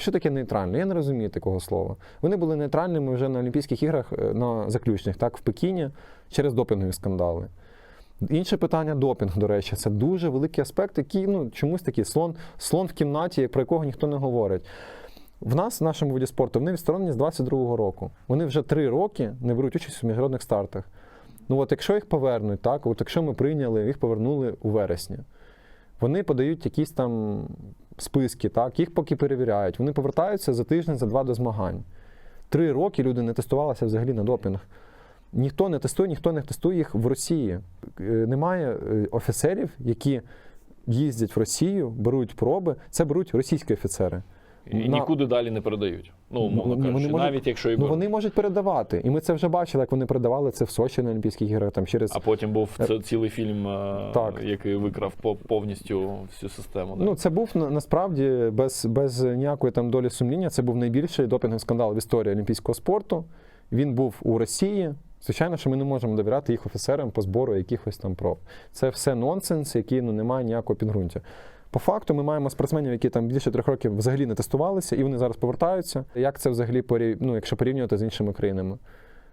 Що таке нейтрально? Я не розумію такого слова. Вони були нейтральними вже на Олімпійських іграх е, на заключних, так, в Пекіні через допінгові скандали. Інше питання допінг, до речі, це дуже великий аспект, який ну, чомусь такий слон, слон в кімнаті, про якого ніхто не говорить. В нас, в нашому виді спорту, вони відсторонені з 22-го року. Вони вже три роки не беруть участь у міжнародних стартах. Ну от якщо їх повернуть, так, от якщо ми прийняли, їх повернули у вересні, вони подають якісь там списки, так, їх поки перевіряють. Вони повертаються за тиждень, за два до змагань. Три роки люди не тестувалися взагалі на допінг. Ніхто не тестує, ніхто не тестує їх в Росії. Е, Немає е, офіцерів, які їздять в Росію, беруть проби. Це беруть російські офіцери. І На- нікуди далі не передають. Ну, умовно Ну, вони кажучи, можуть- навіть якщо і Ну вони можуть передавати. І ми це вже бачили, як вони передавали це в Сочі на Олімпійських іграх там через. А потім був ц- цілий фільм, е, Так. який викрав повністю всю систему. да. Ну, це був насправді без, без ніякої там долі сумління. Це був найбільший допінговий скандал в історії олімпійського спорту. Він був у Росії. Звичайно, що ми не можемо довіряти їх офіцерам по збору якихось там проб. Це все нонсенс, який ну, не має ніякого підґрунтя. По факту, ми маємо спортсменів, які там більше трьох років взагалі не тестувалися, і вони зараз повертаються. Як це взагалі ну, якщо порівнювати з іншими країнами?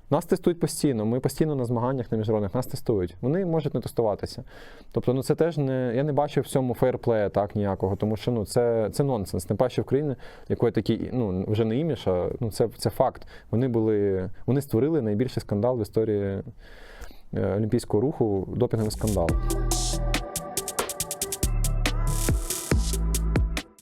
Нас тестують постійно. Ми постійно на змаганнях на міжнародних нас тестують. Вони можуть не тестуватися. Тобто, ну це теж не я не бачу в цьому фейрплея так ніякого, тому що ну це, це нонсенс. Тим паче в країни, якої такі ну вже не імідж, а ну це, це факт. Вони були, вони створили найбільший скандал в історії е, олімпійського руху допінговий скандал.